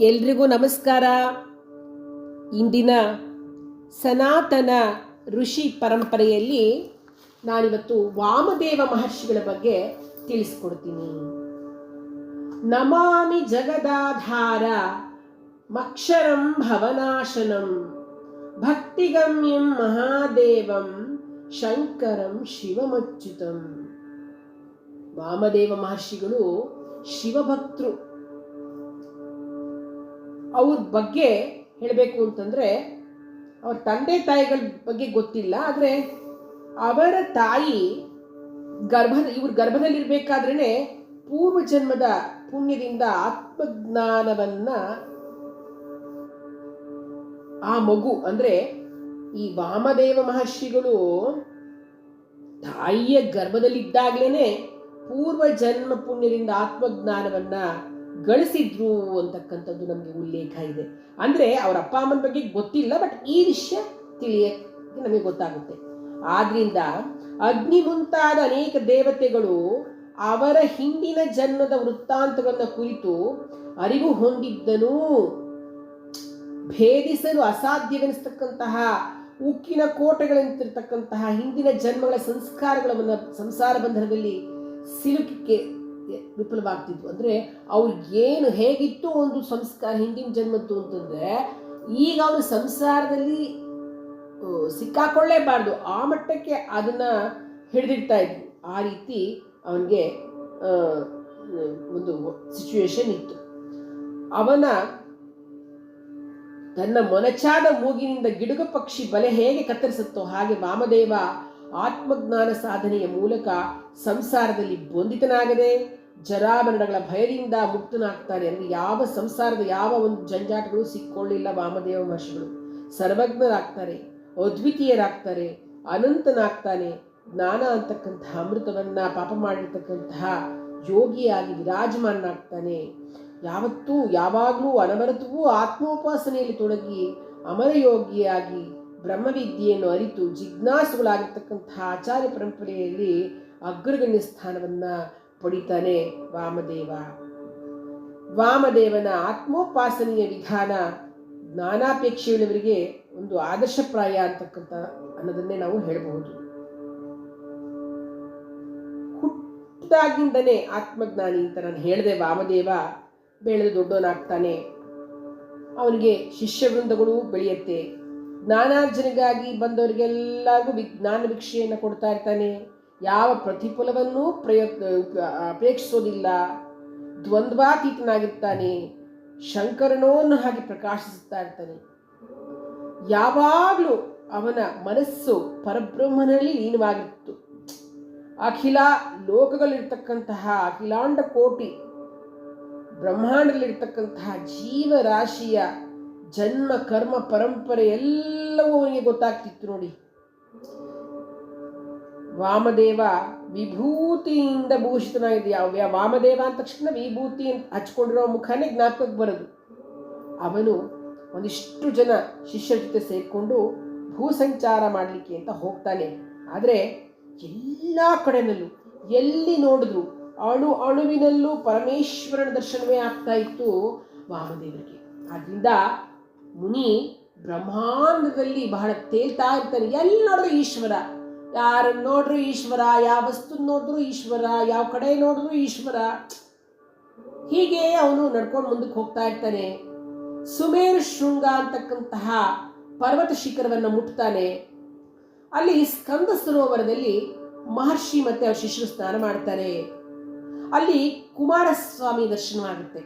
ಎಲ್ರಿಗೂ ನಮಸ್ಕಾರ. ಇಂದಿನ ಸನಾತನ ಋಷಿ ಪರಂಪರೆಯಲ್ಲಿ ನಾನಿವತ್ತು ವಾಮದೇವ ಮಹರ್ಷಿಗಳ ಬಗ್ಗೆ ತಿಳಿಸ್ಕೊಡ್ತೀನಿ. ನಮಾಮಿ ಜಗದಾಧಾರ ಮಕ್ಷರಂ ಭವನಾಶನಂ ಭಕ್ತಿಗಮ್ಯಂ ಮಹಾದೇವಂ ಶಂಕರಂ ಶಿವಮಚ್ಯುತಂ. ವಾಮದೇವ ಮಹರ್ಷಿಗಳು ಶಿವಭಕ್ತರು ಅವ್ರ ಬಗ್ಗೆ ಹೇಳಬೇಕು ಅಂತಂದರೆ, ಅವ್ರ ತಂದೆ ತಾಯಿಗಳ ಬಗ್ಗೆ ಗೊತ್ತಿಲ್ಲ, ಆದರೆ ಅವರ ತಾಯಿ ಗರ್ಭ, ಇವ್ರ ಗರ್ಭದಲ್ಲಿರಬೇಕಾದ್ರೇ ಪೂರ್ವ ಜನ್ಮದ ಪುಣ್ಯದಿಂದ ಆತ್ಮಜ್ಞಾನವನ್ನ ಆ ಮಗು, ಅಂದ್ರೆ ಈ ವಾಮದೇವ ಮಹರ್ಷಿಗಳು ತಾಯಿಯ ಗರ್ಭದಲ್ಲಿದ್ದಾಗಲೇ ಪೂರ್ವ ಜನ್ಮ ಪುಣ್ಯದಿಂದ ಆತ್ಮಜ್ಞಾನವನ್ನ ಗಳಿಸಿದ್ರು ಅಂತಕ್ಕಂಥದ್ದು ನಮಗೆ ಉಲ್ಲೇಖ ಇದೆ. ಅಂದ್ರೆ ಅವರ ಅಪ್ಪ ಅಮ್ಮನ ಬಗ್ಗೆ ಗೊತ್ತಿಲ್ಲ ಬಟ್ ಈ ವಿಷಯ ತಿಳಿಯಕ್ಕೆ ನಮಗೆ ಗೊತ್ತಾಗುತ್ತೆ. ಆದ್ರಿಂದ ಅಗ್ನಿ ಮುಂತಾದ ಅನೇಕ ದೇವತೆಗಳು ಅವರ ಹಿಂದಿನ ಜನ್ಮದ ವೃತ್ತಾಂತಗಳನ್ನ ಕುರಿತು ಅರಿವು ಹೊಂದಿದ್ದನು, ಭೇದಿಸಲು ಅಸಾಧ್ಯವೆನಿಸ್ತಕ್ಕಂತಹ, ಉಕ್ಕಿನ ಕೋಟೆಗಳಂತಿರ್ತಕ್ಕಂತಹ ಹಿಂದಿನ ಜನ್ಮಗಳ ಸಂಸ್ಕಾರಗಳನ್ನ ಸಂಸಾರ ಬಂಧನದಲ್ಲಿ ಸಿಲುಕಿಕ್ಕೆ ವಿಫಲವಾಗ್ತಿದ್ವು. ಅಂದರೆ ಏನು ಹೇಗಿತ್ತು ಒಂದು ಸಂಸ್ಕಾರ, ಹಿಂದಿನ ಜನ್ಮದ್ದು ಅಂತಂದರೆ ಈಗ ಅವರು ಸಂಸಾರದಲ್ಲಿ ಸಿಕ್ಕಾಕೊಳ್ಳೇಬಾರ್ದು. ಆ ಮಟ್ಟಕ್ಕೆ ಅದನ್ನು ಹಿಡಿದಿಡ್ತಾ ಇದ್ವು. ಆ ರೀತಿ ಅವನಿಗೆ ಒಂದು ಸಿಚುವೇಶನ್ ಇತ್ತು. ಅವನ ತನ್ನ ಮೊನಚಾದ ಮೂಗಿನಿಂದ ಗಿಡುಗ ಪಕ್ಷಿ ಬಲೆ ಹೇಗೆ ಕತ್ತರಿಸುತ್ತೋ ಹಾಗೆ ವಾಮದೇವ ಆತ್ಮಜ್ಞಾನ ಸಾಧನೆಯ ಮೂಲಕ ಸಂಸಾರದಲ್ಲಿ ಬಂಧಿತನಾಗದೆ ಜರಾಮರಣಗಳ ಭಯದಿಂದ ಮುಕ್ತನಾಗ್ತಾನೆ ಅಂದರೆ ಯಾವ ಸಂಸಾರದ ಯಾವ ಒಂದು ಜಂಜಾಟಗಳು ಸಿಕ್ಕೊಳ್ಳಿಲ್ಲ ವಾಮದೇವ ಮಹರ್ಷಿಗಳು. ಸರ್ವಜ್ಞರಾಗ್ತಾರೆ, ಅದ್ವಿತೀಯರಾಗ್ತಾರೆ, ಅನಂತನಾಗ್ತಾನೆ, ಜ್ಞಾನ ಅಂತಕ್ಕಂತಹ ಅಮೃತವನ್ನ ಪಾಪ ಮಾಡಿರ್ತಕ್ಕಂತಹ ಯೋಗಿಯಾಗಿ ವಿರಾಜಮಾನನಾಗ್ತಾನೆ. ಯಾವತ್ತೂ ಯಾವಾಗಲೂ ಅನವರತವೂ ಆತ್ಮೋಪಾಸನೆಯಲ್ಲಿ ತೊಡಗಿ ಅಮರಯೋಗಿಯಾಗಿ ಬ್ರಹ್ಮವಿದ್ಯೆಯನ್ನು ಅರಿತು ಜಿಜ್ಞಾಸುಗಳಾಗಿರ್ತಕ್ಕಂತಹ ಆಚಾರ್ಯ ಪರಂಪರೆಯಲ್ಲಿ ಅಗ್ರಗಣ್ಯ ಸ್ಥಾನವನ್ನ ಪಡಿತಾನೆ ವಾಮದೇವ. ವಾಮದೇವನ ಆತ್ಮೋಪಾಸನೆಯ ವಿಧಾನ ಜ್ಞಾನಾಪೇಕ್ಷೆಯುಳ್ಳವರಿಗೆ ಒಂದು ಆದರ್ಶಪ್ರಾಯ ಅಂತಕ್ಕಂಥ ಅನ್ನೋದನ್ನೇ ನಾವು ಹೇಳಬಹುದು. ಹುಟ್ಟಾಗಿಂದನೇ ಆತ್ಮಜ್ಞಾನಿ ಅಂತ ನಾನು ಹೇಳಿದೆ ವಾಮದೇವ, ಬೆಳೆದು ದೊಡ್ಡವನಾಗ್ತಾನೆ. ಅವನಿಗೆ ಶಿಷ್ಯವೃಂದಗಳು ಬೆಳೆಯುತ್ತೆ. ಜ್ಞಾನಾರ್ಜನೆಗಾಗಿ ಬಂದವರಿಗೆಲ್ಲರಿಗೂ ವಿಜ್ಞಾನ ಭಿಕ್ಷೆಯನ್ನು ಕೊಡ್ತಾ ಇರ್ತಾನೆ. ಯಾವ ಪ್ರತಿಫಲವನ್ನೂ ಪ್ರಯತ್ನ ಅಪೇಕ್ಷಿಸೋದಿಲ್ಲ. ದ್ವಂದ್ವಾತೀತನಾಗಿರ್ತಾನೆ. ಶಂಕರನೋನ್ನ ಹಾಗೆ ಪ್ರಕಾಶಿಸುತ್ತಾ ಇರ್ತಾನೆ. ಯಾವಾಗಲೂ ಅವನ ಮನಸ್ಸು ಪರಬ್ರಹ್ಮನಲ್ಲಿ ಲೀನವಾಗಿತ್ತು. ಅಖಿಲ ಲೋಕಗಳಿರ್ತಕ್ಕಂತಹ ಅಖಿಲಾಂಡ ಕೋಟಿ ಬ್ರಹ್ಮಾಂಡದಲ್ಲಿರ್ತಕ್ಕಂತಹ ಜೀವರಾಶಿಯ ಜನ್ಮ, ಕರ್ಮ, ಪರಂಪರೆ ಎಲ್ಲವೂ ಅವನಿಗೆ ಗೊತ್ತಾಗ್ತಿತ್ತು ನೋಡಿ. ವಾಮದೇವ ವಿಭೂತಿಯಿಂದ ಭೂಷಿತನಾಗಿದೆ ಯಾವ ವಾಮದೇವ ಅಂದ ತಕ್ಷಣ ವಿಭೂತಿ ಹಚ್ಕೊಂಡಿರೋ ಮುಖನೇ ಜ್ಞಾಪಕಕ್ಕೆ ಬರೋದು. ಅವನು ಒಂದಿಷ್ಟು ಜನ ಶಿಷ್ಯರ ಜೊತೆ ಸೇರಿಕೊಂಡು ಭೂ ಸಂಚಾರ ಮಾಡಲಿಕ್ಕೆ ಅಂತ ಹೋಗ್ತಾನೆ. ಆದರೆ ಎಲ್ಲ ಕಡೆನಲ್ಲೂ ಎಲ್ಲಿ ನೋಡಿದ್ರು ಅಣು ಅಣುವಿನಲ್ಲೂ ಪರಮೇಶ್ವರನ ದರ್ಶನವೇ ಆಗ್ತಾ ಇತ್ತು ವಾಮದೇವರಿಗೆ. ಆದ್ದರಿಂದ ಮುನಿ ಬ್ರಹ್ಮಾಂಡದಲ್ಲಿ ಬಹಳ ತೇಲ್ತಾ ಇರ್ತಾನೆ. ಎಲ್ಲ ನೋಡಿದ್ರೆ ಈಶ್ವರ ಯಾರನ್ನ ನೋಡ್ರು ಈಶ್ವರ, ಯಾವ ವಸ್ತು ನೋಡಿದ್ರು ಈಶ್ವರ, ಯಾವ ಕಡೆ ನೋಡಿದ್ರು ಈಶ್ವರ. ಹೀಗೆ ಅವನು ನಡ್ಕೊಂಡು ಮುಂದಕ್ಕೆ ಹೋಗ್ತಾ ಇರ್ತಾನೆ. ಸುಮೇರು ಶೃಂಗ ಅಂತಕ್ಕಂತಹ ಪರ್ವತ ಶಿಖರವನ್ನು ಮುಟ್ತಾನೆ. ಅಲ್ಲಿ ಸ್ಕಂದ ಸರೋವರದಲ್ಲಿ ಮಹರ್ಷಿ ಮತ್ತೆ ಅವ್ರ ಶಿಶು ಸ್ನಾನ ಮಾಡ್ತಾರೆ. ಅಲ್ಲಿ ಕುಮಾರಸ್ವಾಮಿ ದರ್ಶನವಾಗುತ್ತೆ.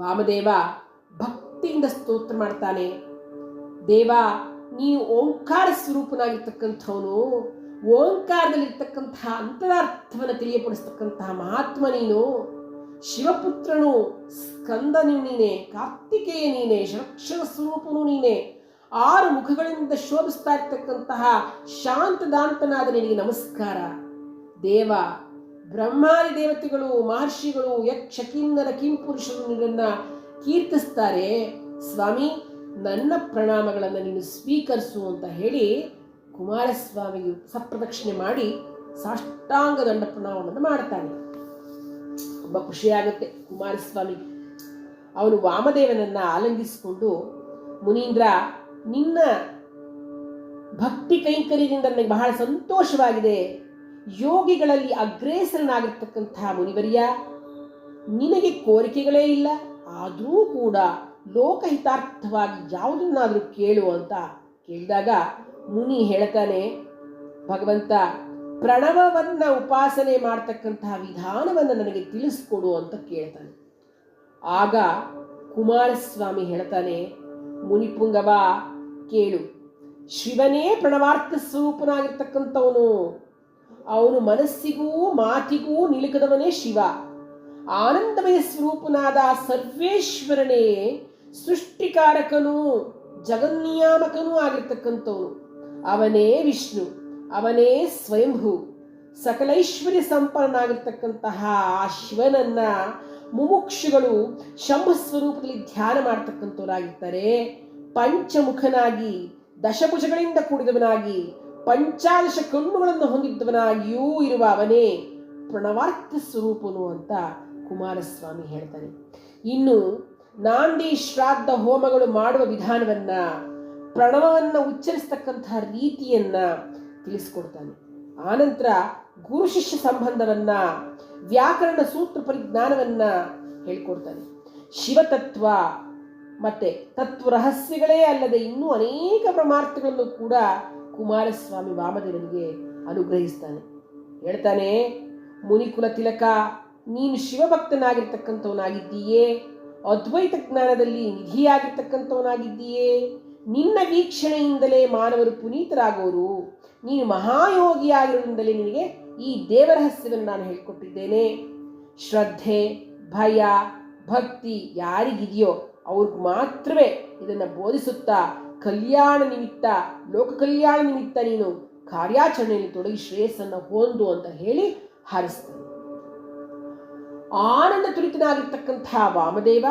ವಾಮದೇವ ಭಕ್ತಿಯಿಂದ ಸ್ತೋತ್ರ ಮಾಡ್ತಾನೆ. ದೇವ ನೀನು ಓಂಕಾರ ಸ್ವರೂಪನಾಗಿರ್ತಕ್ಕಂಥವನು, ಓಂಕಾರದಲ್ಲಿರ್ತಕ್ಕಂತಹ ಅಂತರಾರ್ಥವನ್ನು ತಿಳಿಯಪಡಿಸ್ತಕ್ಕಂತಹ ಮಹಾತ್ಮ ನೀನು. ಶಿವಪುತ್ರನು ಸ್ಕಂದನು ನೀನೆ, ಕಾರ್ತಿಕೇಯ ನೀನೆ ಶರಕ್ಷರ ಸ್ವರೂಪನು ನೀನೆ. ಆರು ಮುಖಗಳಿಂದ ಶೋಭಿಸ್ತಾ ಇರ್ತಕ್ಕಂತಹ ಶಾಂತದಾಂತನಾದ ನಿನಗೆ ನಮಸ್ಕಾರ. ದೇವ, ಬ್ರಹ್ಮಾದಿ ದೇವತೆಗಳು, ಮಹರ್ಷಿಗಳು, ಯಕ್ಷ, ಕಿನ್ನರ, ಕಿಂಪುರುಷರು ನಿನ್ನನ್ನು ಕೀರ್ತಿಸ್ತಾರೆ. ಸ್ವಾಮಿ ನನ್ನ ಪ್ರಣಾಮಗಳನ್ನು ನೀನು ಸ್ವೀಕರಿಸು ಅಂತ ಹೇಳಿ ಕುಮಾರಸ್ವಾಮಿಗೆ ಸಪ್ರದಕ್ಷಿಣೆ ಮಾಡಿ ಸಾಷ್ಟಾಂಗ ದಂಡ ಪ್ರಣಾಮವನ್ನು ಮಾಡ್ತಾನೆ. ತುಂಬ ಖುಷಿಯಾಗುತ್ತೆ ಕುಮಾರಸ್ವಾಮಿ. ಅವನು ವಾಮದೇವನನ್ನು ಆಲಂಗಿಸಿಕೊಂಡು, ಮುನೀಂದ್ರ, ನಿನ್ನ ಭಕ್ತಿ ಕೈಂಕರ್ಯದಿಂದ ನನಗೆ ಬಹಳ ಸಂತೋಷವಾಗಿದೆ. ಯೋಗಿಗಳಲ್ಲಿ ಅಗ್ರೇಸರನಾಗಿರ್ತಕ್ಕಂತಹ ಮುನಿವರಿಯ ನಿನಗೆ ಕೋರಿಕೆಗಳೇ ಇಲ್ಲ, ಆದರೂ ಕೂಡ ಲೋಕಹಿತಾರ್ಥವಾಗಿ ಯಾವುದನ್ನಾದರೂ ಕೇಳು ಅಂತ ಕೇಳಿದಾಗ ಮುನಿ ಹೇಳ್ತಾನೆ, ಭಗವಂತ, ಪ್ರಣವವನ್ನು ಉಪಾಸನೆ ಮಾಡ್ತಕ್ಕಂತಹ ವಿಧಾನವನ್ನು ನನಗೆ ತಿಳಿಸ್ಕೊಡು ಅಂತ ಕೇಳ್ತಾನೆ. ಆಗ ಕುಮಾರಸ್ವಾಮಿ ಹೇಳ್ತಾನೆ ಮುನಿಪುಂಗವ ಕೇಳು. ಶಿವನೇ ಪ್ರಣವಾರ್ಥ ಸ್ವರೂಪನಾಗಿರ್ತಕ್ಕಂಥವನು. ಅವನು ಮನಸ್ಸಿಗೂ ಮಾತಿಗೂ ನಿಲುಕದವನೇ ಶಿವ. ಆನಂದಮಯ ಸ್ವರೂಪನಾದ ಸರ್ವೇಶ್ವರನೇ ಸೃಷ್ಟಿಕಾರಕನೂ ಜಗನ್ನಿಯಾಮಕನೂ ಆಗಿರ್ತಕ್ಕಂಥವನು. ಅವನೇ ವಿಷ್ಣು, ಅವನೇ ಸ್ವಯಂಭೂ. ಸಕಲೈಶ್ವರ್ಯ ಸಂಪನ್ನಾಗಿರ್ತಕ್ಕಂತಹ ಆ ಶಿವನನ್ನ ಮುಮುಕ್ಷುಗಳು ಶಂಭ ಸ್ವರೂಪದಲ್ಲಿ ಧ್ಯಾನ ಮಾಡ್ತಕ್ಕಂಥವರಾಗಿರ್ತಾರೆ. ಪಂಚಮುಖನಾಗಿ, ದಶಭುಜಗಳಿಂದ ಕೂಡಿದವನಾಗಿ, ಪಂಚಾದಶ ಕಣ್ಣುಗಳನ್ನು ಹೊಂದಿದ್ದವನಾಗಿಯೂ ಇರುವ ಅವನೇ ಪ್ರಣವಾರ್ಥ ಸ್ವರೂಪನು ಅಂತ ಕುಮಾರಸ್ವಾಮಿ ಹೇಳ್ತಾನೆ ಇನ್ನು ನಾಂದಿ ಶ್ರಾದ್ದ ಹೋಮಗಳು ಮಾಡುವ ವಿಧಾನವನ್ನ, ಪ್ರಣವವನ್ನು ಉಚ್ಚರಿಸ್ತಕ್ಕಂತಹ ರೀತಿಯನ್ನ ತಿಳಿಸ್ಕೊಡ್ತಾನೆ. ಆನಂತರ ಗುರು ಶಿಷ್ಯ ಸಂಬಂಧವನ್ನ, ವ್ಯಾಕರಣ ಸೂತ್ರ ಪರಿಜ್ಞಾನವನ್ನ ಹೇಳ್ಕೊಡ್ತಾನೆ. ಶಿವತತ್ವ ಮತ್ತೆ ತತ್ವ ರಹಸ್ಯಗಳೇ ಅಲ್ಲದೆ ಇನ್ನೂ ಅನೇಕ ಪ್ರಮಾರ್ಥಗಳನ್ನು ಕೂಡ ಕುಮಾರಸ್ವಾಮಿ ವಾಮದೇವನಿಗೆ ಅನುಗ್ರಹಿಸ್ತಾನೆ. ಹೇಳ್ತಾನೆ, ಮುನಿಕುಲ ತಿಲಕ, ನೀನು ಶಿವಭಕ್ತನಾಗಿರ್ತಕ್ಕಂಥವನಾಗಿದ್ದೀಯೇ ಅದ್ವೈತ ಜ್ಞಾನದಲ್ಲಿ ನಿಧಿಯಾಗಿರ್ತಕ್ಕಂಥವನಾಗಿದ್ದೀಯೇ. ನಿನ್ನ ವೀಕ್ಷಣೆಯಿಂದಲೇ ಮಾನವರು ಪುನೀತರಾಗೋರು. ನೀನು ಮಹಾಯೋಗಿಯಾಗಿರೋದ್ರಿಂದಲೇ ನಿನಗೆ ಈ ದೇವರಹಸ್ಯವನ್ನು ನಾನು ಹೇಳಿಕೊಟ್ಟಿದ್ದೇನೆ. ಶ್ರದ್ಧೆ, ಭಯ, ಭಕ್ತಿ ಯಾರಿಗಿದೆಯೋ ಅವ್ರಿಗೆ ಮಾತ್ರವೇ ಇದನ್ನು ಬೋಧಿಸುತ್ತಾ ಕಲ್ಯಾಣ ನಿಮಿತ್ತ, ಲೋಕ ಕಲ್ಯಾಣ ನಿಮಿತ್ತ ನೀನು ಕಾರ್ಯಾಚರಣೆಯಲ್ಲಿ ತೊಡಗಿ ಶ್ರೇಯಸ್ಸನ್ನು ಹೊಂದು ಅಂತ ಹೇಳಿ ಹಾರಿಸ್ತಾನೆ. ಆನಂದ ತುರಿತನಾಗಿರ್ತಕ್ಕಂತಹ ವಾಮದೇವ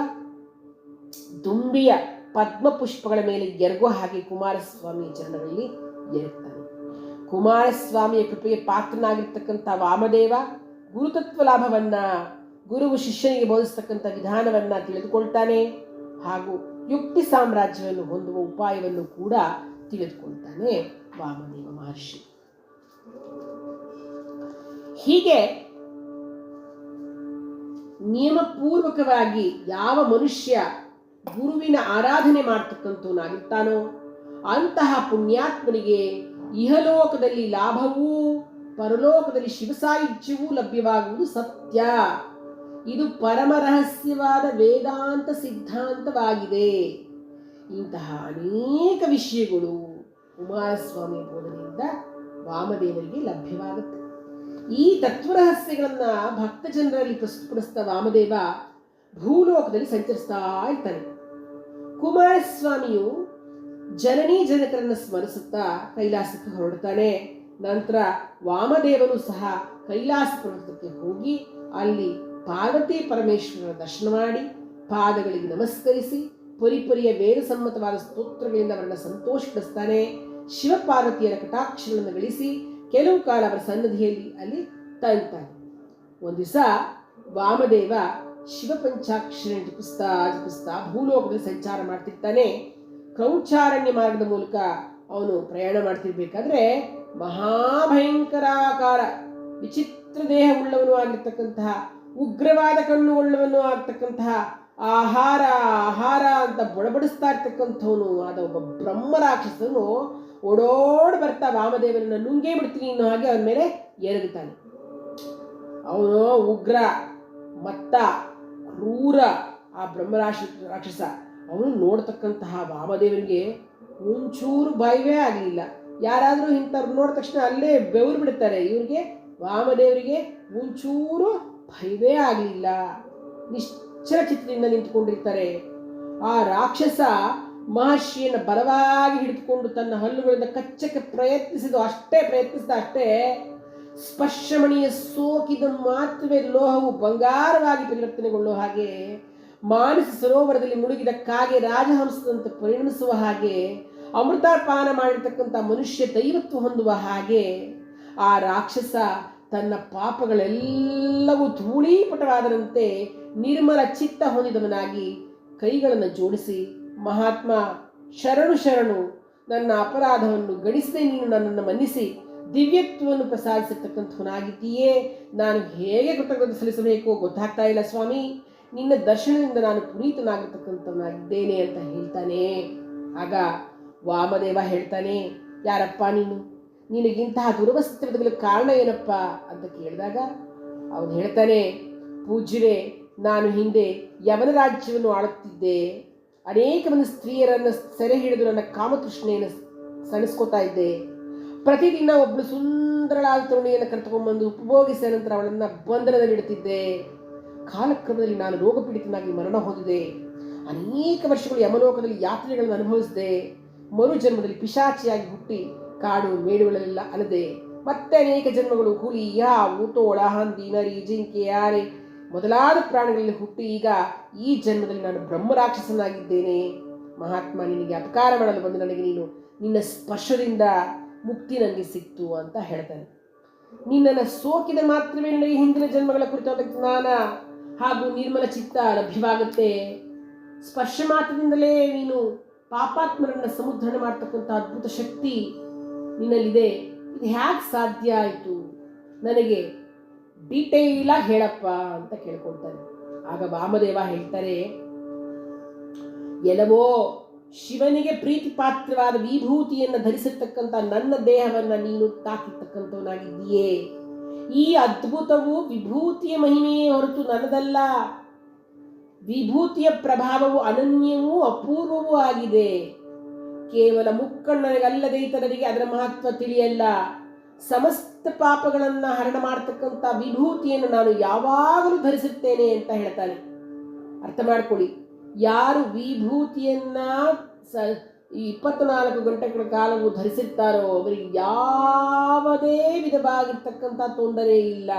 ದುಂಬಿಯ ಪದ್ಮ ಪುಷ್ಪಗಳ ಮೇಲೆ ಎರಗೋ ಹಾಗೆ ಕುಮಾರಸ್ವಾಮಿ ಚರಣಗಳಲ್ಲಿ ಎರಗ್ತಾನೆ. ಕುಮಾರಸ್ವಾಮಿಯ ಕೃಪೆಗೆ ಪಾತ್ರನಾಗಿರ್ತಕ್ಕಂಥ ವಾಮದೇವ ಗುರುತತ್ವ ಲಾಭವನ್ನ, ಗುರುವು ಶಿಷ್ಯನಿಗೆ ಬೋಧಿಸ್ತಕ್ಕಂಥ ವಿಧಾನವನ್ನ ತಿಳಿದುಕೊಳ್ತಾನೆ ಹಾಗೂ ಯುಕ್ತಿ ಸಾಮ್ರಾಜ್ಯವನ್ನು ಹೊಂದುವ ಉಪಾಯವನ್ನು ಕೂಡ ತಿಳಿದುಕೊಳ್ತಾನೆ ವಾಮದೇವ ಮಹರ್ಷಿ. ಹೀಗೆ ನಿಯಮಪೂರ್ವಕವಾಗಿ ಯಾವ ಮನುಷ್ಯ ಗುರುವಿನ ಆರಾಧನೆ ಮಾಡ್ತಕ್ಕಂಥವನಾಗಿರ್ತಾನೋ ಅಂತಹ ಪುಣ್ಯಾತ್ಮನಿಗೆ ಇಹಲೋಕದಲ್ಲಿ ಲಾಭವೂ ಪರಲೋಕದಲ್ಲಿ ಶಿವಸಾಯುಜ್ಯವೂ ಲಭ್ಯವಾಗುವುದು ಸತ್ಯ. ಇದು ಪರಮ ರಹಸ್ಯವಾದ ವೇದಾಂತ ಸಿದ್ಧಾಂತವಾಗಿದೆ. ಇಂತಹ ಅನೇಕ ವಿಷಯಗಳು ಕುಮಾರಸ್ವಾಮಿ ಬೋಧನೆಯಿಂದ ವಾಮದೇವರಿಗೆ ಲಭ್ಯವಾಗುತ್ತೆ. ಈ ತತ್ವರಹಸ್ಯಗಳನ್ನ ಭಕ್ತ ಜನರಲ್ಲಿ ಪ್ರಸ್ತುತಪಡಿಸಿದ ವಾಮದೇವ ಭೂಲೋಕದಲ್ಲಿ ಸಂಚರಿಸ್ತಾ ಇರ್ತಾನೆ. ಕುಮಾರಸ್ವಾಮಿಯು ಜನನಿ ಜನಕರನ್ನು ಸ್ಮರಿಸುತ್ತಾ ಕೈಲಾಸಕ್ಕೆ ಹೊರಡ್ತಾನೆ ನಂತರ ವಾಮದೇವನು ಸಹ ಕೈಲಾಸ ಪರ್ವತಕ್ಕೆ ಹೋಗಿ ಅಲ್ಲಿ ಪಾರ್ವತಿ ಪರಮೇಶ್ವರನ ದರ್ಶನ ಮಾಡಿ, ಪಾದಗಳಿಗೆ ನಮಸ್ಕರಿಸಿ ಪರಿಪರಿಯ ವೇದಸಮ್ಮತವಾದ ಸ್ತೋತ್ರಗಳಿಂದ ಅವರನ್ನು ಸಂತೋಷಪಡಿಸ್ತಾನೆ. ಶಿವಪಾರ್ವತಿಯರ ಕಟಾಕ್ಷಗಳನ್ನು ಗಳಿಸಿ ಕೆಲವು ಕಾಲ ಅವರ ಸನ್ನಧಿಯಲ್ಲಿ ಅಲ್ಲಿ ತಂತಾನೆ ಒಂದು ದಿವಸ ವಾಮದೇವ ಶಿವಪಂಚಾಕ್ಷರ ಜಪಿಸ್ತಾ ಜಪಿಸ್ತಾ ಭೂಲೋಕದಲ್ಲಿ ಸಂಚಾರ ಮಾಡ್ತಿರ್ತಾನೆ. ಕ್ರೌಚಾರಣ್ಯ ಮಾರ್ಗದ ಮೂಲಕ ಅವನು ಪ್ರಯಾಣ ಮಾಡ್ತಿರ್ಬೇಕಾದ್ರೆ ಮಹಾಭಯಂಕರಾಕಾರ ವಿಚಿತ್ರ ದೇಹ ಉಳ್ಳವನು ಆಗಿರ್ತಕ್ಕಂತಹ, ಉಗ್ರವಾದ ಕಣ್ಣು ಉಳ್ಳವನು ಆಗ್ತಕ್ಕಂತಹ ಆಹಾರ ಆಹಾರ ಅಂತ ಬಡಬಡಿಸ್ತಾ ಇರ್ತಕ್ಕಂಥವನು, ಆದ ಒಬ್ಬ ಬ್ರಹ್ಮ ರಾಕ್ಷಸನು ಓಡೋಡ್ ಬರ್ತಾ ವಾಮದೇವನನ್ನ ನುಂಗೇ ಬಿಡ್ತೀನಿ ಅನ್ನೋ ಹಾಗೆ ಅವನ ಮೇಲೆ ಎರಗುತ್ತಾನೆ ಅವನು ಉಗ್ರ, ಮತ್ತ ಕ್ರೂರ ಆ ಬ್ರಹ್ಮ ರಾಕ್ಷ, ರಾಕ್ಷಸ. ಅವನು ನೋಡ್ತಕ್ಕಂತಹ ವಾಮದೇವನಿಗೆ ಒಂಚೂರು ಭಯವೇ ಆಗಲಿಲ್ಲ. ಯಾರಾದರೂ ಇಂಥವ್ರು ನೋಡಿದ ತಕ್ಷಣ ಅಲ್ಲೇ ಬೆವರು ಬಿಡ್ತಾರೆ. ಇವ್ರಿಗೆ, ವಾಮದೇವರಿಗೆ ಒಂಚೂರು ಭಯವೇ ಆಗಲಿಲ್ಲ. ನಿಶ್ಚಲ ಚಿತ್ತದಿಂದ ನಿಂತುಕೊಂಡಿರ್ತಾರೆ. ಆ ರಾಕ್ಷಸ ಮಹರ್ಷಿಯನ್ನು ಬಲವಾಗಿ ಹಿಡಿದುಕೊಂಡು ತನ್ನ ಹಲ್ಲುಗಳಿಂದ ಕಚ್ಚಕ್ಕೆ ಪ್ರಯತ್ನಿಸಿದ ಅಷ್ಟೇ ಪ್ರಯತ್ನಿಸಿದ, ಅಷ್ಟೇ. ಸ್ಪರ್ಶಮಣಿಯ ಸೋಕಿದ ಮಾತ್ರವೇ ಲೋಹವು ಬಂಗಾರವಾಗಿ ಪರಿವರ್ತನೆಗೊಳ್ಳುವ ಹಾಗೆ, ಮಾನಸ ಸರೋವರದಲ್ಲಿ ಮುಳುಗಿದ ಕಾಗೆ ರಾಜಹಂಸದಂತೆ ಪರಿಣಮಿಸುವ ಹಾಗೆ ಅಮೃತಾಪಾನ ಮಾಡಿರ್ತಕ್ಕಂಥ ಮನುಷ್ಯ ದೈವತ್ವ ಹೊಂದುವ ಹಾಗೆ, ಆ ರಾಕ್ಷಸ ತನ್ನ ಪಾಪಗಳೆಲ್ಲವೂ ಧೂಳೀಪಟವಾದರಂತೆ ನಿರ್ಮಲ ಚಿತ್ತ ಹೊಂದಿದವನಾಗಿ ಕೈಗಳನ್ನು ಜೋಡಿಸಿ, ಮಹಾತ್ಮ, ಶರಣು ಶರಣು, ನನ್ನ ಅಪರಾಧವನ್ನು ಗಡಿಸದೆ ನೀನು ನನ್ನನ್ನು ಮನ್ನಿಸಿ, ದಿವ್ಯತ್ವವನ್ನು ಪ್ರಸಾದಿಸಿರ್ತಕ್ಕಂಥವನಾಗಿದ್ದೀಯೇ ನಾನು ಹೇಗೆ ಕೃತಜ್ಞತೆ ಸಲ್ಲಿಸಬೇಕು? ಗೊತ್ತಾಗ್ತಾ ಇಲ್ಲ ಸ್ವಾಮಿ. ನಿನ್ನ ದರ್ಶನದಿಂದ ನಾನು ಪುನೀತನಾಗಿರ್ತಕ್ಕಂಥವನಾಗಿದ್ದೇನೆ ಅಂತ ಹೇಳ್ತಾನೆ. ಆಗ ವಾಮದೇವ ಹೇಳ್ತಾನೆ, ಯಾರಪ್ಪ ನೀನು? ನಿನಗಿಂತಹ ದುರವಸ್ಥೆಗಳಿಗೆ ಕಾರಣ ಏನಪ್ಪ? ಅಂತ ಕೇಳಿದಾಗ ಅವನು ಹೇಳ್ತಾನೆ ಪೂಜ್ಯರೇ ನಾನು ಹಿಂದೆ ಯವನ ರಾಜ್ಯವನ್ನು ಆಳುತ್ತಿದ್ದೆ. ಅನೇಕ ಮಂದಿ ಸ್ತ್ರೀಯರನ್ನು ಸೆರೆ ಹಿಡಿದು ನನ್ನ ಕಾಮತೃಷ್ಣೆಯನ್ನು ಸಣಿಸ್ಕೋತಾ ಇದ್ದೆ. ಪ್ರತಿದಿನ ಒಬ್ಬಳು ಸುಂದರಳಾದ ತರುಣಿಯನ್ನು ಕರೆದುಕೊಂಡ್ಬಂದು ಉಪಭೋಗಿಸಿದ ನಂತರ ಅವಳನ್ನು ಬಂಧನದಲ್ಲಿಡುತ್ತಿದ್ದೆ ಕಾಲಕ್ರಮದಲ್ಲಿ ನಾನು ರೋಗಪೀಡಿತನಾಗಿ ಮರಣ ಹೊಂದಿದೆ. ಅನೇಕ ವರ್ಷಗಳು ಯಮಲೋಕದಲ್ಲಿ ಯಾತ್ರೆಗಳನ್ನು ಅನುಭವಿಸಿದೆ. ಮರುಜನ್ಮದಲ್ಲಿ ಪಿಶಾಚಿಯಾಗಿ ಹುಟ್ಟಿ ಕಾಡು ಮೇಡುಗಳಲ್ಲೆಲ್ಲ ಅಲದೆ. ಮತ್ತೆ ಅನೇಕ ಜನ್ಮಗಳು ಹುಲಿ ಯಾ ತೋಳ, ಹಂದಿ, ನರಿ, ಜಿಂಕೆ ಆರೆ ಮೊದಲಾದ ಪ್ರಾಣಿಗಳಲ್ಲಿ ಹುಟ್ಟಿ ಈಗ ಈ ಜನ್ಮದಲ್ಲಿ ನಾನು ಬ್ರಹ್ಮರಾಕ್ಷಸನಾಗಿದ್ದೇನೆ. ಮಹಾತ್ಮ, ನಿನಗೆ ಅಪಕಾರ ಮಾಡಲು ಬಂದು ನನಗೆ ನೀನು ನಿನ್ನ ಸ್ಪರ್ಶದಿಂದ ಮುಕ್ತಿ ನನಗೆ ಸಿಕ್ತು ಅಂತ ಹೇಳ್ತಾನೆ. ನಿನ್ನನ್ನು ಸೋಕಿದ ಮಾತ್ರವೇ ನನಗೆ ಹಿಂದಿನ ಜನ್ಮಗಳ ಕುರಿತಾದ ಜ್ಞಾನ ಹಾಗೂ ನಿರ್ಮಲ ಚಿತ್ತ ಲಭ್ಯವಾಗುತ್ತೆ. ಸ್ಪರ್ಶ ಮಾತ್ರದಿಂದಲೇ ನೀನು ಪಾಪಾತ್ಮರನ್ನು ಸಮುದ್ರಣ ಮಾಡ್ತಕ್ಕಂಥ ಅದ್ಭುತ ಶಕ್ತಿ ನಿನ್ನಲ್ಲಿದೆ. ಇದು ಹ್ಯಾಕ್ ಸಾಧ್ಯ ಆಯಿತು. ನನಗೆ ಡೀಟೇಲಾಗಿ ಹೇಳಪ್ಪ ಅಂತ ಕೇಳ್ಕೊಳ್ತಾರೆ. ಆಗ ವಾಮದೇವ ಹೇಳ್ತಾರೆ, ಎಲ್ಲವೋ ಶಿವನಿಗೆ ಪ್ರೀತಿ ಪಾತ್ರವಾದ ವಿಭೂತಿಯನ್ನು ಧರಿಸಿರ್ತಕ್ಕಂಥ ನನ್ನ ದೇಹವನ್ನು ನೀನು ತಾಕಿರ್ತಕ್ಕಂಥವನಾಗಿದ್ದೀಯೇ. ಈ ಅದ್ಭುತವು ವಿಭೂತಿಯ ಮಹಿಮೆಯೇ ಹೊರತು ನನ್ನದಲ್ಲ. ವಿಭೂತಿಯ ಪ್ರಭಾವವು ಅನನ್ಯವೂ ಅಪೂರ್ವವೂ ಆಗಿದೆ. ಕೇವಲ ಮುಕ್ಕಣ್ಣನಿಗಲ್ಲದೆ ಇತರರಿಗೆ ಅದರ ಮಹತ್ವ ತಿಳಿಯಲ್ಲ. ಸಮಸ್ತ ಪಾಪಗಳನ್ನು ಹರಣ ಮಾಡತಕ್ಕಂಥ ವಿಭೂತಿಯನ್ನು ನಾನು ಯಾವಾಗಲೂ ಧರಿಸುತ್ತೇನೆ ಅಂತ ಹೇಳ್ತಾನೆ. ಅರ್ಥ ಮಾಡ್ಕೊಳ್ಳಿ. ಯಾರು ವಿಭೂತಿಯನ್ನ ಸ ಈ ಇಪ್ಪತ್ನಾಲ್ಕು ಗಂಟೆಗಳ ಕಾಲವು ಧರಿಸಿರ್ತಾರೋ ಅವರಿಗೆ ಯಾವುದೇ ವಿಧವಾಗಿರ್ತಕ್ಕಂಥ ತೊಂದರೆ ಇಲ್ಲ.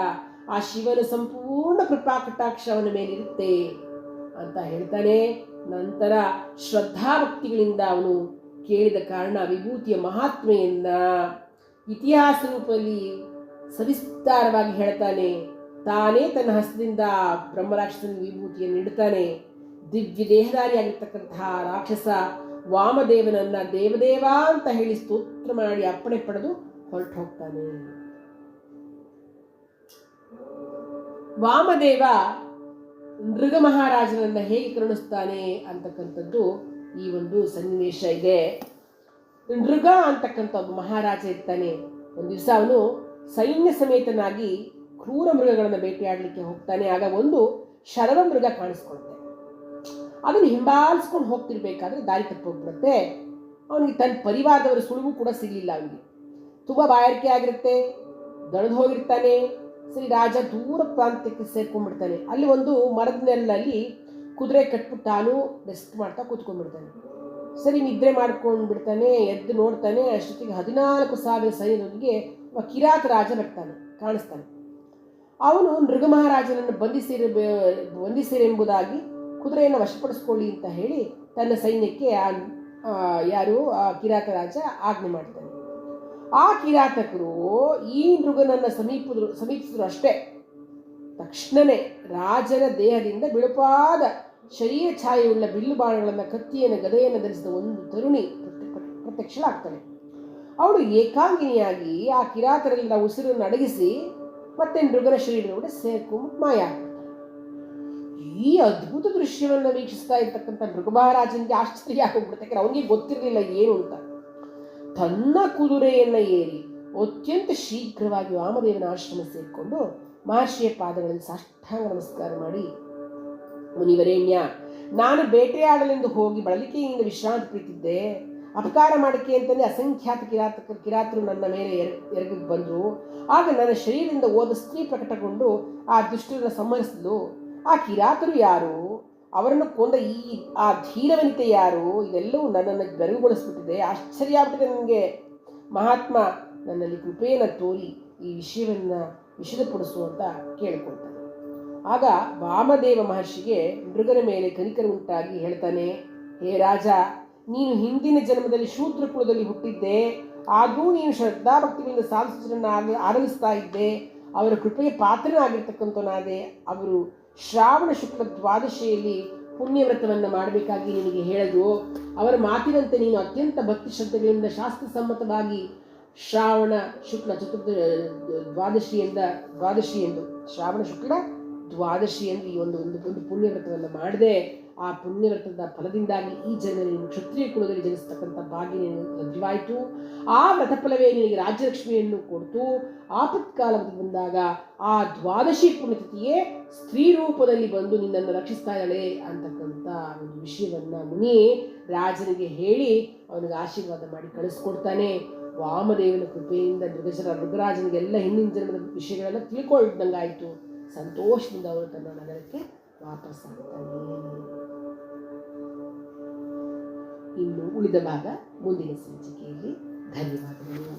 ಆ ಶಿವನ ಸಂಪೂರ್ಣ ಕೃಪಾ ಕಟಾಕ್ಷ ಅವನ ಮೇಲಿರುತ್ತೆ ಅಂತ ಹೇಳ್ತಾನೆ. ನಂತರ ಶ್ರದ್ಧಾಭಕ್ತಿಗಳಿಂದ ಅವನು ಕೇಳಿದ ಕಾರಣ ವಿಭೂತಿಯ ಮಹಾತ್ಮೆಯನ್ನ ಇತಿಹಾಸ ರೂಪದಲ್ಲಿ ಸವಿಸ್ತಾರವಾಗಿ ಹೇಳ್ತಾನೆ, ತಾನೇ ತನ್ನ ಹಸ್ತದಿಂದ ಬ್ರಹ್ಮರಾಕ್ಷಸನ ವಿಭೂತಿಯನ್ನು ಇಡ್ತಾನೆ ದಿವ್ಯ ದೇಹಧಾರಿಯಾಗಿರ್ತಕ್ಕಂತಹ ರಾಕ್ಷಸ ವಾಮದೇವನನ್ನ ದೇವದೇವ ಅಂತ ಹೇಳಿ ಸ್ತೋತ್ರ ಮಾಡಿ ಅಪ್ಪಣೆ ಪಡೆದು ಹೊರಟು ಹೋಗ್ತಾನೆ. ವಾಮದೇವ ಮೃಗ ಮಹಾರಾಜನನ್ನ ಹೇಗೆ ಕರುಣಿಸ್ತಾನೆ ಅಂತಕ್ಕಂಥದ್ದು ಈ ಒಂದು ಸನ್ನಿವೇಶ ಇದೆ. ನೃಗ ಅಂತಕ್ಕಂಥ ಒಬ್ಬ ಮಹಾರಾಜ ಇರ್ತಾನೆ ಒಂದು ದಿವಸ ಅವನು ಸೈನ್ಯ ಸಮೇತನಾಗಿ ಕ್ರೂರ ಮೃಗಗಳನ್ನು ಬೇಟೆಯಾಡಲಿಕ್ಕೆ ಹೋಗ್ತಾನೆ. ಆಗ ಒಂದು ಶರವ ಮೃಗ ಕಾಣಿಸ್ಕೊಳ್ತಾನೆ ಅದನ್ನು ಹಿಂಬಾಲಿಸ್ಕೊಂಡು ಹೋಗ್ತಿರ್ಬೇಕಾದ್ರೆ ದಾರಿ ತಪ್ಪೋಗ್ಬಿಡುತ್ತೆ ಅವನಿಗೆ ತನ್ನ ಪರಿವಾರದವರ ಸುಳಿವು ಕೂಡ ಸಿಗಲಿಲ್ಲ ಅವನಿಗೆ. ತುಂಬ ಬಾಯಾರಿಕೆ ಆಗಿರುತ್ತೆ. ದಣದು ಹೋಗಿರ್ತಾನೆ. ಸರಿ, ರಾಜ ದೂರ ಪ್ರಾಂತ್ಯಕ್ಕೆ ಸೇರ್ಕೊಂಡ್ಬಿಡ್ತಾನೆ. ಅಲ್ಲಿ ಒಂದು ಮರದ ನೆಲ್ಲಲ್ಲಿ ಕುದುರೆ ಕಟ್ಬಿಟ್ಟು ತಾನು ರೆಸ್ಟ್ ಮಾಡ್ತಾ ಕೂತ್ಕೊಂಡ್ಬಿಡ್ತಾನೆ. ಸರಿ ನಿದ್ರೆ ಮಾಡ್ಕೊಂಡು ಬಿಡ್ತಾನೆ ಎದ್ದು ನೋಡ್ತಾನೆ, ಅಷ್ಟೊತ್ತಿಗೆ ಹದಿನಾಲ್ಕು ಸಾವಿರ ಒಬ್ಬ ಕಿರಾತ ರಾಜ ಬರ್ತಾನೆ ಕಾಣಿಸ್ತಾನೆ. ಅವನು ನೃಗ ಮಹಾರಾಜನನ್ನು ಬಂಧಿಸಿರ ಬಂಧಿಸಿರೆಂಬುದಾಗಿ ಕುದುರೆಯನ್ನು ವಶಪಡಿಸ್ಕೊಳ್ಳಿ ಅಂತ ಹೇಳಿ ತನ್ನ ಸೈನ್ಯಕ್ಕೆ ಯಾರು, ಆ ಕಿರಾತ ರಾಜ ಆಜ್ಞೆ ಮಾಡ್ತಾನೆ ಆ ಕಿರಾತಕರು ಈ ನೃಗನನ್ನು ಸಮೀಪದ್ರು, ಸಮೀಪಿಸಿದ್ರು ಅಷ್ಟೇ. ತಕ್ಷಣನೇ ರಾಜನ ದೇಹದಿಂದ ಬಿಳುಪಾದ ಶರೀರ ಛಾಯೆಯುಳ್ಳ ಬಿಲ್ಲು ಬಾಣಗಳನ್ನು ಕತ್ತಿಯನ್ನು ಗದೆಯನ್ನು ಧರಿಸಿದ ಒಂದು ತರುಣಿ ಪ್ರತ್ಯ- ಪ್ರತ್ಯಕ್ಷಳಾಗ್ತಾಳೆ ಅವಳು ಏಕಾಂಗಿನಿಯಾಗಿ ಆ ಕಿರಾತರೆಲ್ಲ ಉಸಿರನ್ನು ಅಡಗಿಸಿ ಮತ್ತೆ ಮೃಗನ ಶರೀರದೊಡೆ ಸೇರ್ಕೊಂಡು ಮಾಯ ಈ ಅದ್ಭುತ ದೃಶ್ಯವನ್ನು ವೀಕ್ಷಿಸ್ತಾ ಇರ್ತಕ್ಕಂಥ ಮೃಗಮಹಾರಾಜನಿಗೆ ಆಶ್ಚರ್ಯ ಆಗೋಗ್ಬಿಡುತ್ತೆ ಯಾಕಂದ್ರೆ ಅವನಿಗೆ ಗೊತ್ತಿರಲಿಲ್ಲ ಏನು ಅಂತ. ತನ್ನ ಕುದುರೆಯನ್ನು ಏರಿ ಅತ್ಯಂತ ಶೀಘ್ರವಾಗಿ ವಾಮದೇವನ ಆಶ್ರಮ ಸೇರಿಕೊಂಡು ಮಹರ್ಷಿಯ ಪಾದಗಳಲ್ಲಿ ಸಾಷ್ಟಾಂಗ ನಮಸ್ಕಾರ ಮಾಡಿ ಮುನಿವರೇಣ್ಯ, ನಾನು ಬೇಟೆಯಾಡಲೆಂದು ಹೋಗಿ ಬಳಲಿಕೆಯಿಂದ ವಿಶ್ರಾಂತಿ ಕುಳಿತಿದ್ದೆ ಅಪಕಾರ ಮಾಡಿಕೆ ಅಂತಂದ್ರೆ ಅಸಂಖ್ಯಾತ ಕಿರಾತ, ಕಿರಾತರು ನನ್ನ ಮೇಲೆ ಎರ, ಎರಗಿ ಬಂದರು. ಆಗ ನನ್ನ ಶರೀರದಿಂದ ಓದ ಸ್ತ್ರೀ ಪ್ರಕಟಗೊಂಡು ಆ ದುಷ್ಟರನ್ನು ಸಂಹರಿಸಿದ್ಲು. ಆ ಕಿರಾತರು ಯಾರು? ಅವರನ್ನು ಕೊಂದ ಈ, ಆ ಧೀರವಂತೆ ಯಾರು? ಇದೆಲ್ಲವೂ ನನ್ನನ್ನು ಬೆರಗುಗೊಳಿಸ್ಬಿಟ್ಟಿದೆ ಆಶ್ಚರ್ಯ ಆಗ್ಬಿಟ್ಟಿದೆ ನನಗೆ. ಮಹಾತ್ಮ, ನನ್ನಲ್ಲಿ ಕೃಪೆಯನ್ನು ತೋರಿ ಈ ವಿಷಯವನ್ನು ವಿಷದಪಡಿಸು ಅಂತ ಕೇಳಿಕೊಳ್ತಾನೆ. ಆಗ ವಾಮದೇವ ಮಹರ್ಷಿಗೆ ಮೃಗನ ಮೇಲೆ ಕನಿಕರ ಉಂಟಾಗಿ ಹೇಳ್ತಾನೆ, ಹೇ ರಾಜ, ನೀನು ಹಿಂದಿನ ಜನ್ಮದಲ್ಲಿ ಶೂದ್ರ ಕುಲದಲ್ಲಿ ಹುಟ್ಟಿದ್ದೆ. ಆದರೂ ನೀನು ಶ್ರದ್ಧಾಭಕ್ತಿಗಳಿಂದ ಸಾಧುಸರನ್ನು ಆರಂಭಿಸ್ತಾ ಇದ್ದೆ. ಅವರ ಕೃಪೆಗೆ ಪಾತ್ರನಾಗಿರ್ತಕ್ಕಂಥವನಾದೆ. ಅವರು ಶ್ರಾವಣ ಶುಕ್ಲ ದ್ವಾದಶಿಯಲ್ಲಿ ಪುಣ್ಯವ್ರತವನ್ನು ಮಾಡಬೇಕಾಗಿ ನಿನಗೆ ಹೇಳಿದ್ರು ಅವರ ಮಾತಿನಂತೆ ನೀನು ಅತ್ಯಂತ ಭಕ್ತಿ ಶ್ರದ್ಧೆಗಳಿಂದ ಶಾಸ್ತ್ರಸಮ್ಮತವಾಗಿ ಶ್ರಾವಣ ಶುಕ್ಲ ಚತುರ್ಥ, ದ್ವಾದಶಿಯಿಂದ, ದ್ವಾದಶಿ ಎಂದು, ಶ್ರಾವಣ ಶುಕ್ಲ ದ್ವಾದಶಿ ಎಂದು ಈ ಒಂದು ಒಂದು ಒಂದು ಪುಣ್ಯವ್ರತವನ್ನು ಮಾಡದೆ ಆ ಪುಣ್ಯವ್ರತದ ಫಲದಿಂದಾಗಿ ಈ ಜನರಿಗೆ ಕ್ಷತ್ರಿಯ ಕುಲದಲ್ಲಿ ಜನಿಸ್ತಕ್ಕಂಥ ಭಾಗ್ಯ ಲಭ್ಯವಾಯಿತು. ಆ ವ್ರತಫಲವೇ ನಿನಗೆ ರಾಜ್ಯಲಕ್ಷ್ಮಿಯನ್ನು ಕೊಡ್ತು. ಆಪತ್ಕಾಲ ಬಂದಾಗ ಆ ದ್ವಾದಶಿ ಪುಣ್ಯತಿಥಿಯೇ ಸ್ತ್ರೀ ರೂಪದಲ್ಲಿ ಬಂದು ನಿನ್ನನ್ನು ರಕ್ಷಿಸ್ತಾ ಇದ್ದಾಳೆ ಅಂತಕ್ಕಂಥ ಒಂದು ವಿಷಯವನ್ನು ಮುನಿ ರಾಜನಿಗೆ ಹೇಳಿ ಅವನಿಗೆ ಆಶೀರ್ವಾದ ಮಾಡಿ ಕಳಿಸ್ಕೊಡ್ತಾನೆ. ವಾಮದೇವನ ಕೃಪೆಯಿಂದ ಮೃಗಜರ ಮೃಗರಾಜನಿಗೆಲ್ಲ ಹಿಂದಿನ ಜನ್ಮದ ವಿಷಯಗಳೆಲ್ಲ ತಿಳ್ಕೊಳ್ದಂಗಾಯಿತು. ಸಂತೋಷದಿಂದ ಅವರು ತಮ್ಮ ನಗರಕ್ಕೆ ವಾಪಸ್ ಆಗ್ತಾನೆ ಇನ್ನು ಉಳಿದ ಭಾಗ ಮುಂದಿನ ಸಂಚಿಕೆಯಲ್ಲಿ ಧನ್ಯವಾದಗಳು.